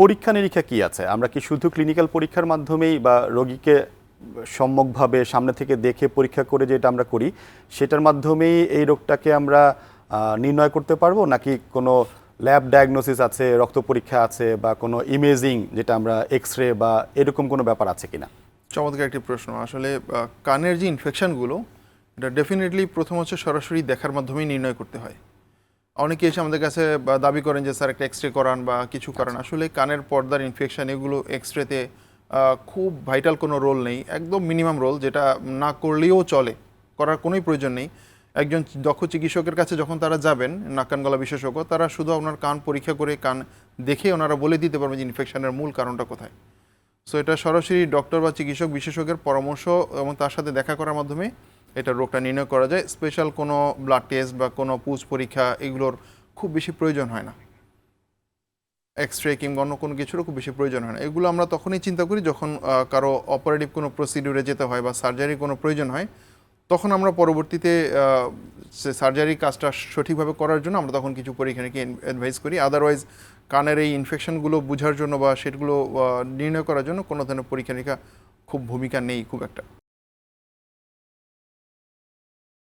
পরীক্ষা নিরীক্ষা কি আছে? আমরা কি শুধু ক্লিনিক্যাল পরীক্ষার মাধ্যমেই বা রোগীকে সম্যকভাবে সামনে থেকে দেখে পরীক্ষা করে যেটা আমরা করি, সেটার মাধ্যমেই এই রোগটাকে আমরা নির্ণয় করতে পারব? নাকি কোনো ল্যাব ডায়াগনোসিস আছে, রক্ত পরীক্ষা আছে বা কোনো ইমেজিং যেটা আমরা এক্স রে বা এরকম কোনো ব্যাপার আছে কিনা? চমৎকার একটি প্রশ্ন। আসলে কানের যে ইনফেকশনগুলো এটা ডেফিনেটলি প্রথম হচ্ছে সরাসরি দেখার মাধ্যমেই নির্ণয় করতে হয়। অনেকে এসে আমাদের কাছে দাবি করেন যে, স্যার, একটা এক্স রে করান বা কিছু করান। আসলে কানের পর্দার ইনফেকশন এগুলো এক্স রেতে খুব ভাইটাল কোনো রোল নেই। একদম মিনিমাম রোল যেটা না করলেও চলে। করার কোনোই প্রয়োজন নেই। একজন দক্ষ চিকিৎসকের কাছে যখন তারা যাবেন, নাক কান গলা বিশেষজ্ঞ, তারা শুধু আপনার কান পরীক্ষা করে কান দেখে ওনারা বলে দিতে পারবেন যে ইনফেকশনের মূল কারণটা কোথায়। সো এটা সরাসরি ডক্টর বা চিকিৎসক বিশেষজ্ঞের পরামর্শ এবং তার সাথে দেখা করার মাধ্যমে এটা রোগটা নির্ণয় করা যায়। স্পেশাল কোনো ব্লাড টেস্ট বা কোনো পুজ পরীক্ষা এগুলোর খুব বেশি প্রয়োজন হয় না। এক্স রে কিংবা অন্য কোনো কিছুরও খুব বেশি প্রয়োজন হয় না। এগুলো আমরা তখনই চিন্তা করি যখন কারও অপারেটিভ কোনো প্রসিডিউরে যেতে হয় বা সার্জারি কোনো প্রয়োজন হয়, তখন আমরা পরবর্তীতে সে সার্জারি কাজটা সঠিকভাবে করার জন্য আমরা তখন কিছু পরীক্ষা নিরীক্ষা অ্যাডভাইস করি। আদারওয়াইজ কানের এই ইনফেকশনগুলো বোঝার জন্য বা সেগুলো নির্ণয় করার জন্য কোনো ধরনের পরীক্ষা নিরীক্ষা খুব ভূমিকা নেই খুব একটা।